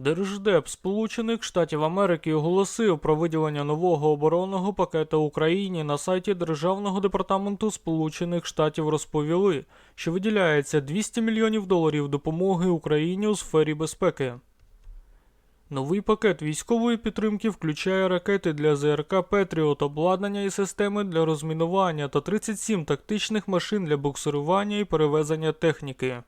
Держдеп Сполучених Штатів Америки оголосив про виділення нового оборонного пакета Україні на сайті Державного департаменту Сполучених Штатів розповіли, що виділяється 200 мільйонів доларів допомоги Україні у сфері безпеки. Новий пакет військової підтримки включає ракети для ЗРК Петріот, обладнання і системи для розмінування та 37 тактичних машин для буксирування і перевезення техніки.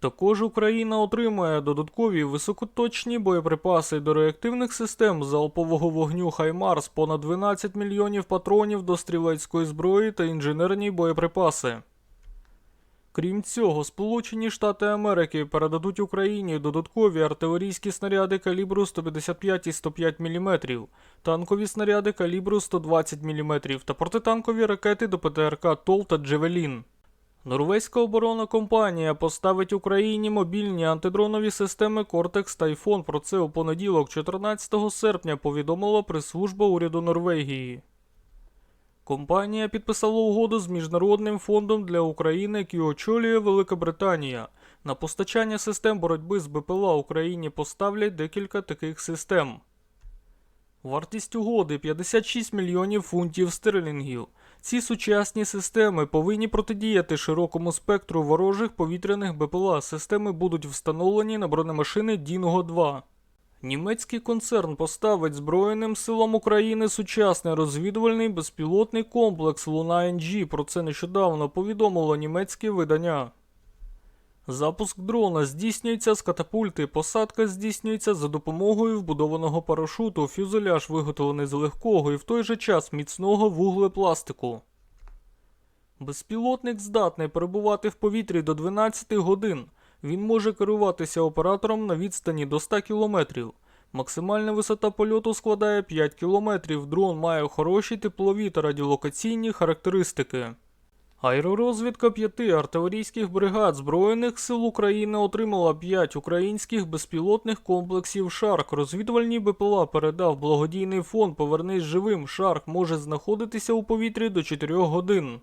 Також Україна отримає додаткові високоточні боєприпаси до реактивних систем залпового вогню Хаймарс, понад 12 мільйонів патронів до стрілецької зброї та інженерні боєприпаси. Крім цього, Сполучені Штати Америки передадуть Україні додаткові артилерійські снаряди калібру 155 і 105 мм, танкові снаряди калібру 120 мм та протитанкові ракети до ПТРК ТОЛ та Джевелін. Норвезька оборонна компанія поставить Україні мобільні антидронові системи Cortex Typhoon. Про це у понеділок, 14 серпня, повідомила прес-служба уряду Норвегії. Компанія підписала угоду з Міжнародним фондом для України, який очолює Велика Британія. На постачання систем боротьби з БПЛА Україні поставлять декілька таких систем. Вартість угоди 56 мільйонів фунтів стерлінгів. Ці сучасні системи повинні протидіяти широкому спектру ворожих повітряних БПЛА. Системи будуть встановлені на бронемашини Дінго 2. Німецький концерн поставить Збройним силам України сучасний розвідувальний безпілотний комплекс Луна НГ. Про це нещодавно повідомило німецьке видання. Запуск дрона здійснюється з катапульти, посадка здійснюється за допомогою вбудованого парашуту, фюзеляж виготовлений з легкого і в той же час міцного вуглепластику. Безпілотник здатний перебувати в повітрі до 12 годин. Він може керуватися оператором на відстані до 100 км. Максимальна висота польоту складає 5 км. Дрон має хороші теплові та радіолокаційні характеристики. Аеророзвідка п'яти артилерійських бригад Збройних сил України отримала 5 українських безпілотних комплексів Шарк. Розвідувальні БПЛА передав благодійний фонд Повернись живим. Шарк може знаходитися у повітрі до 4 годин.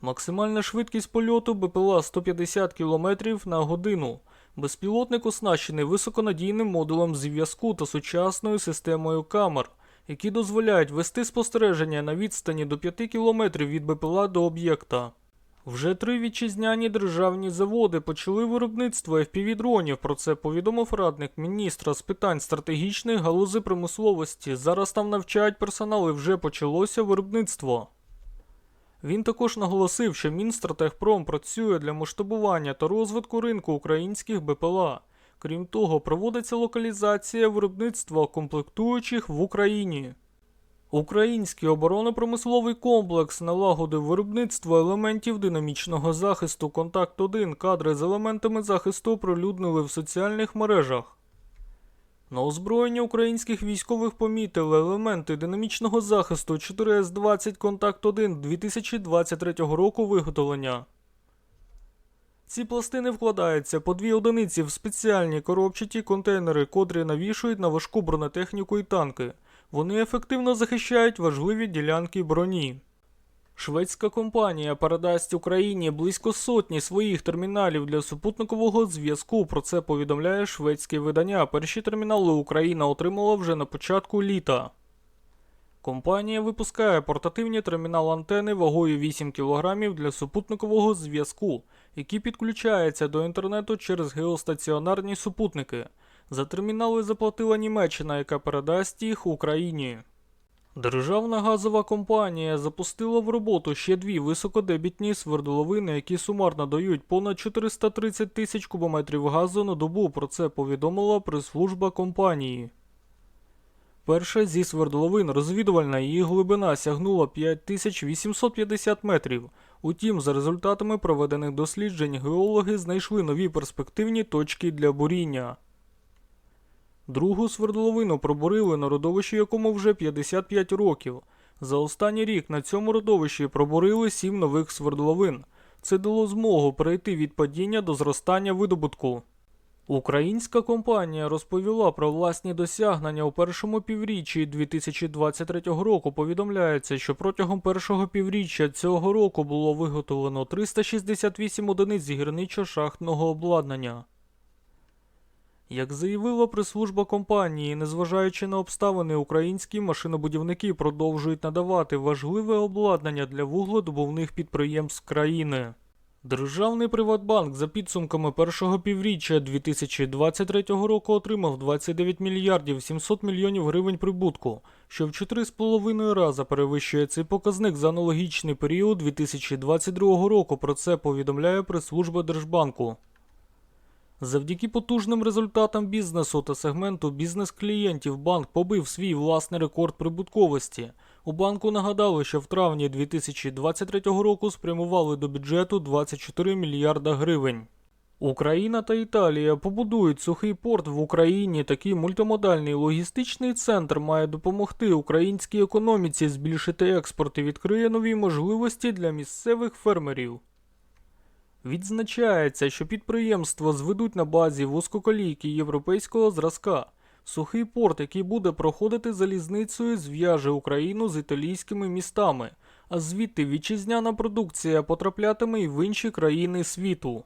Максимальна швидкість польоту БПЛА 150 км на годину. Безпілотник оснащений високонадійним модулем зв'язку та сучасною системою камер, які дозволяють вести спостереження на відстані до 5 км від БПЛА до об'єкта. Вже три вітчизняні державні заводи почали виробництво FPV-дронів. Про це повідомив радник міністра з питань стратегічної галузи промисловості. Зараз там навчають персонал і вже почалося виробництво. Він також наголосив, що Мінстратегпром працює для масштабування та розвитку ринку українських БПЛА. Крім того, проводиться локалізація виробництва комплектуючих в Україні. Український оборонно-промисловий комплекс налагодив виробництво елементів динамічного захисту Контакт 1 кадри з елементами захисту оприлюднили в соціальних мережах. На озброєння українських військових помітили елементи динамічного захисту 4С-20 Контакт 1 2023 року виготовлення. Ці пластини вкладаються по дві одиниці в спеціальні коробчаті контейнери, котрі навішують на важку бронетехніку і танки. Вони ефективно захищають важливі ділянки броні. Шведська компанія передасть Україні близько сотні своїх терміналів для супутникового зв'язку. Про це повідомляє шведське видання. Перші термінали Україна отримала вже на початку літа. Компанія випускає портативні термінал-антени вагою 8 кг для супутникового зв'язку, які підключаються до інтернету через геостаціонарні супутники. За термінали заплатила Німеччина, яка передасть їх Україні. Державна газова компанія запустила в роботу ще дві високодебітні свердловини, які сумарно дають понад 430 тисяч кубометрів газу на добу. Про це повідомила прес-служба компанії. Перша зі свердловин розвідувальна її глибина сягнула 5850 метрів. Утім, за результатами проведених досліджень геологи знайшли нові перспективні точки для буріння. Другу свердловину пробурили на родовищі якому вже 55 років. За останній рік на цьому родовищі пробурили сім нових свердловин. Це дало змогу перейти від падіння до зростання видобутку. Українська компанія розповіла про власні досягнення у першому півріччі 2023 року. Повідомляється, що протягом першого півріччя цього року було виготовлено 368 одиниць гірничо-шахтного обладнання. Як заявила прес-служба компанії, незважаючи на обставини, українські машинобудівники продовжують надавати важливе обладнання для вугледобувних підприємств країни. Державний Приватбанк за підсумками першого півріччя 2023 року отримав 29 мільярдів 700 мільйонів гривень прибутку, що в 4,5 рази перевищує цей показник за аналогічний період 2022 року. Про це повідомляє прес-служба Держбанку. Завдяки потужним результатам бізнесу та сегменту бізнес-клієнтів банк побив свій власний рекорд прибутковості. У банку нагадали, що в травні 2023 року спрямували до бюджету 24 мільярда гривень. Україна та Італія побудують сухий порт в Україні. Такий мультимодальний логістичний центр має допомогти українській економіці збільшити експорт і відкриє нові можливості для місцевих фермерів. Відзначається, що підприємства зведуть на базі вузькоколійки європейського зразка. Сухий порт, який буде проходити залізницею, зв'яже Україну з італійськими містами, а звідти вітчизняна продукція потраплятиме й в інші країни світу.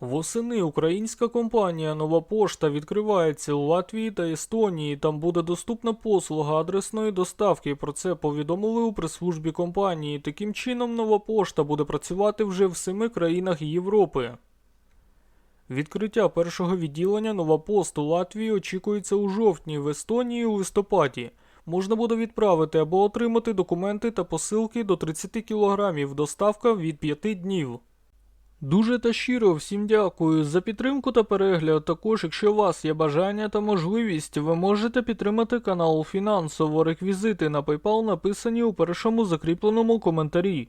Восени українська компанія Нова Пошта відкривається у Латвії та Естонії. Там буде доступна послуга адресної доставки. Про це повідомили у прес-службі компанії. Таким чином, нова пошта буде працювати вже в семи країнах Європи. Відкриття першого відділення Нова Пост у Латвії очікується у жовтні, в Естонії у листопаді. Можна буде відправити або отримати документи та посилки до 30 кг, доставка від 5 днів. Дуже та щиро всім дякую за підтримку та перегляд. Також, якщо у вас є бажання та можливість, ви можете підтримати канал фінансово. Реквізити на PayPal написані у першому закріпленому коментарі.